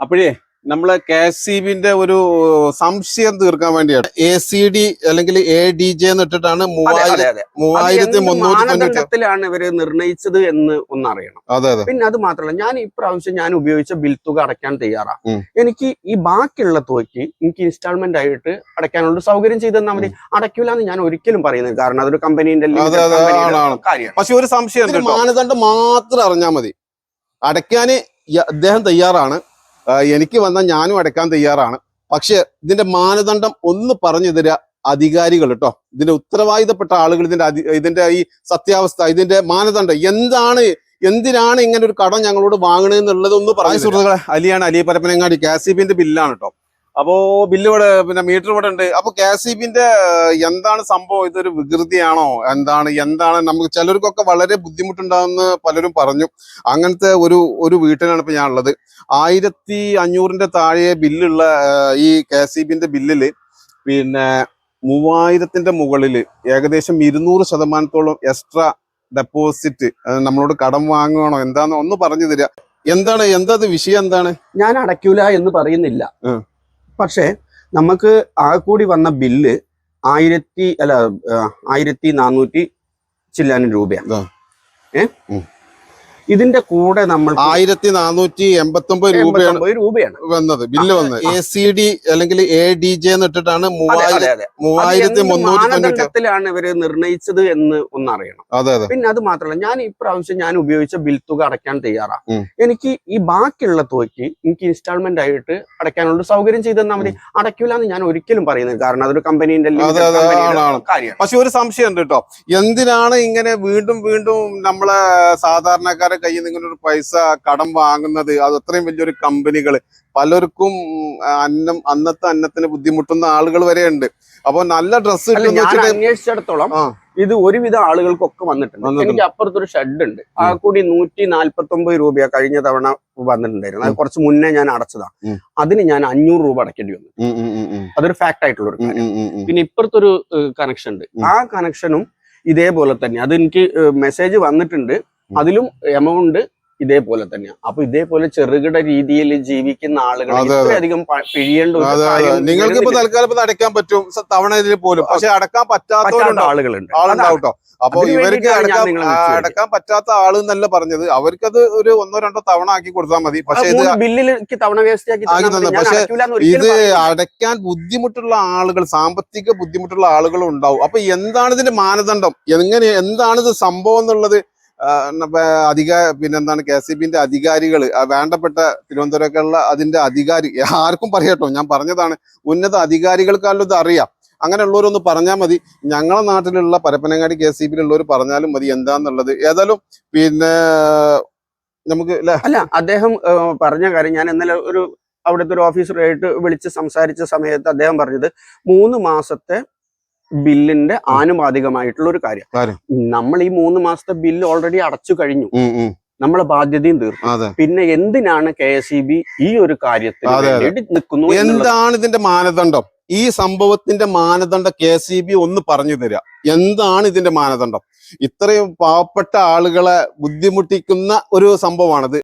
അപ്പോഴേ നമ്മളെ K C ബിന്റെ ഒരു സംശയം തീർക്കാൻ വേണ്ടിയാണ്. എ സി ഡി അല്ലെങ്കിൽ എ ഡി ജെ എന്ന് ഇട്ടിട്ടാണ് മൂവായിരത്തി മാനദണ്ഡത്തിലാണ് ഇവർ നിർണയിച്ചത് എന്ന് ഒന്നറിയണം. അതെ അതെ. പിന്നെ അത് മാത്രമല്ല ഞാൻ ഇപ്രാവശ്യം ഞാൻ ഉപയോഗിച്ച ബിൽ തുക അടയ്ക്കാൻ തയ്യാറാ. എനിക്ക് ഈ ബാക്കിയുള്ള തുകയ്ക്ക് എനിക്ക് ഇൻസ്റ്റാൾമെന്റ് ആയിട്ട് അടയ്ക്കാനുള്ള സൗകര്യം ചെയ്ത് തന്നാൽ മതി. അടയ്ക്കൂല എന്ന് ഞാൻ ഒരിക്കലും പറയുന്നത് കാരണം അതൊരു കമ്പനീന്റെ പക്ഷെ ഒരു സംശയം. മാനദണ്ഡം മാത്രം അറിഞ്ഞാൽ മതി. അടയ്ക്കാന് അദ്ദേഹം തയ്യാറാണ്. എനിക്ക് വന്നാൽ ഞാനും അടയ്ക്കാൻ തയ്യാറാണ്. പക്ഷെ ഇതിന്റെ മാനദണ്ഡം ഒന്ന് പറഞ്ഞു തരിക അധികാരികൾ കേട്ടോ ഇതിന്റെ ഉത്തരവാദിത്തപ്പെട്ട ആളുകൾ ഇതിന്റെ ഇതിന്റെ ഈ സത്യാവസ്ഥ ഇതിന്റെ മാനദണ്ഡം എന്താണ് എന്തിനാണ് ഇങ്ങനെ ഒരു കടം ഞങ്ങളോട് വാങ്ങണെന്നുള്ളത് ഒന്ന് പറഞ്ഞു സുഹൃത്തുക്കളെ അലിയാണ് അലി പരപ്പനങ്ങാടി കാസിബിന്റെ ബില്ലാണ് കേട്ടോ അപ്പോ ബില്ല് ഇവിടെ പിന്നെ മീറ്റർ ഇവിടെ ഉണ്ട്. അപ്പൊ കെ എസ് ബിന്റെ എന്താണ് സംഭവം? ഇതൊരു വികൃതിയാണോ? എന്താണ് എന്താണ്? നമുക്ക് ചിലർക്കൊക്കെ വളരെ ബുദ്ധിമുട്ടുണ്ടാകുന്ന പലരും പറഞ്ഞു. അങ്ങനത്തെ ഒരു ഒരു വീട്ടിലാണ് ഇപ്പൊ ഞാൻ ഉള്ളത് ആയിരത്തി അഞ്ഞൂറിന്റെ താഴെ ബില്ലുള്ള ഈ കെ സി ബിന്റെ ബില്ലിൽ പിന്നെ മൂവായിരത്തിന്റെ മുകളിൽ ഏകദേശം ഇരുന്നൂറ് ശതമാനത്തോളം എക്സ്ട്രാ ഡെപ്പോസിറ്റ് നമ്മളോട് കടം വാങ്ങണോ എന്താണോ ഒന്ന് പറഞ്ഞു തരിക. എന്താണ് എന്താ വിഷയം എന്താണ്? ഞാൻ അടയ്ക്കൂല എന്ന് പറയുന്നില്ല. പക്ഷേ നമുക്ക് ആ കൂടി വന്ന ബില്ല് ആയിരത്തി അല്ല ആയിരത്തി നാനൂറ്റി ചില്ലാനും രൂപയാണ്. ആ. ഇതിന്റെ കൂടെ നമ്മൾ ആയിരത്തി നാനൂറ്റി എൺപത്തി ഒമ്പത് രൂപയാണ്. രൂപയാണ് വന്നത് ബില്ല് വന്നത്. എ സി ഡി അല്ലെങ്കിൽ എ ഡി ജെ എന്ന് ഇട്ടിട്ടാണ് മൂവായിരത്തി മാനദണ്ഡത്തിലാണ് ഇവർ നിർണയിച്ചത് എന്ന് ഒന്നറിയണം. അതെ അതെ. പിന്നെ അത് മാത്രമല്ല ഞാൻ ഇപ്രാവശ്യം ഞാൻ ഉപയോഗിച്ച ബിൽ തുക അടയ്ക്കാൻ തയ്യാറാ ഉം. എനിക്ക് ഈ ബാക്കിയുള്ള തുകയ്ക്ക് എനിക്ക് ഇൻസ്റ്റാൾമെന്റ് ആയിട്ട് അടയ്ക്കാനുള്ള സൗകര്യം ചെയ്തെന്നാൽ മതി. അടയ്ക്കില്ല എന്ന് ഞാൻ ഒരിക്കലും പറയുന്നത് കാരണം അതൊരു കമ്പനീന്റെ പക്ഷെ ഒരു സംശയം ഉണ്ട് കേട്ടോ. എന്തിനാണ് ഇങ്ങനെ വീണ്ടും വീണ്ടും നമ്മളെ സാധാരണക്കാരെ കയ്യിൽ നിന്ന് ഇങ്ങനെ ഒരു പൈസ കടം വാങ്ങുന്നത് അത് അത്രയും വലിയൊരു കമ്പനികൾ പലർക്കും അന്നം അന്നത്തെ അന്നത്തിന് ബുദ്ധിമുട്ടുന്ന ആളുകൾ വരെ ഉണ്ട് അപ്പൊ നല്ല ഡ്രസ്സ് അന്വേഷിച്ചിടത്തോളം. ഇത് ഒരുവിധ ആളുകൾക്കൊക്കെ വന്നിട്ടുണ്ട്. എനിക്ക് അപ്പുറത്തൊരു ഷെഡ് ഉണ്ട് ആ കൂടി നൂറ്റി നാല്പത്തി ഒമ്പത് രൂപ കഴിഞ്ഞ തവണ വന്നിട്ടുണ്ടായിരുന്നു അത് കുറച്ച് മുന്നേ ഞാൻ അടച്ചതാ. ഉം. അതിന് ഞാൻ അഞ്ഞൂറ് രൂപ അടയ്ക്കേണ്ടി വന്നു. അതൊരു ഫാക്ട് ആയിട്ടുള്ള ഒരു കാര്യം. പിന്നെ ഇപ്പുറത്തൊരു കണക്ഷൻ ഉണ്ട്. ആ കണക്ഷനും ഇതേപോലെ തന്നെ. അത് എനിക്ക് മെസ്സേജ് വന്നിട്ടുണ്ട്. അതിലും എമൗണ്ട് ഇതേപോലെ തന്നെയാണ് അപ്പൊ ഇതേപോലെ ചെറുകിട രീതിയിൽ ജീവിക്കുന്ന ആളുകൾ അധികം. ഇത്രയധികം പിഴിയേണ്ട നിങ്ങൾക്ക് ഇപ്പൊ തൽക്കാലം അടയ്ക്കാൻ പറ്റും. സ- തവണ ഇതിൽ പോലും. പക്ഷെ അടക്കാൻ പറ്റാത്ത ആളുകളുണ്ട്. ആളുണ്ടാവും കേട്ടോ. അപ്പൊ ഇവർക്ക് അടക്കാൻ. അടക്കാൻ പറ്റാത്ത ആൾ എന്നല്ല പറഞ്ഞത്. അവർക്കത് ഒരു ഒന്നോ രണ്ടോ തവണ ആക്കി കൊടുത്താൽ മതി. പക്ഷെ ഇത് ബില്ലിലേക്ക് തവണ ആക്കി തന്നെ. പക്ഷേ ഇത്. അടയ്ക്കാൻ ബുദ്ധിമുട്ടുള്ള ആളുകൾ സാമ്പത്തിക ബുദ്ധിമുട്ടുള്ള ആളുകൾ ഉണ്ടാവും. അപ്പൊ എന്താണ് ഇതിന്റെ മാനദണ്ഡം? എങ്ങനെ എന്താണ് ഇത് സംഭവം എന്നുള്ളത്? അധിക പിന്നെന്താണ് കെ സി ബിന്റെ അധികാരികൾ വേണ്ടപ്പെട്ട തിരുവനന്തപുരത്തുള്ള അതിന്റെ അധികാരി ആർക്കും പറയട്ടോ ഞാൻ പറഞ്ഞതാണ് ഉന്നത അധികാരികൾക്കാലും ഇത് അറിയാം. അങ്ങനെയുള്ളവരൊന്ന് പറഞ്ഞാൽ മതി. ഞങ്ങളെ നാട്ടിലുള്ള പരപ്പനങ്ങാടി കെ സി ബിയിലുള്ളവർ പറഞ്ഞാലും മതി എന്താന്നുള്ളത്. ഏതായാലും പിന്നെ നമുക്ക് അല്ലെ അദ്ദേഹം പറഞ്ഞ കാര്യം ഞാൻ ഇന്നലെ ഒരു അവിടുത്തെ ഒരു ഓഫീസറായിട്ട് വിളിച്ച് സംസാരിച്ച സമയത്ത് അദ്ദേഹം പറഞ്ഞത് മൂന്ന് മാസത്തെ ബില്ലിന്റെ ആനുപാതികമായിട്ടുള്ള ഒരു കാര്യം. നമ്മൾ ഈ മൂന്ന് മാസത്തെ ബില്ല് ഓൾറെഡി അടച്ചു കഴിഞ്ഞു. നമ്മളെ ബാധ്യതയും തീർന്നു പിന്നെ എന്തിനാണ് കെ എസ് ഇ ബി ഈ ഒരു കാര്യത്തിൽ. നിൽക്കുന്നു എന്താണ് ഇതിന്റെ മാനദണ്ഡം? ഈ സംഭവത്തിന്റെ മാനദണ്ഡം കെ എസ് ഇ ബി ഒന്ന് പറഞ്ഞു തരിക എന്താണ് ഇതിന്റെ മാനദണ്ഡം? ഇത്രയും പാവപ്പെട്ട ആളുകളെ ബുദ്ധിമുട്ടിക്കുന്ന ഒരു സംഭവമാണിത്.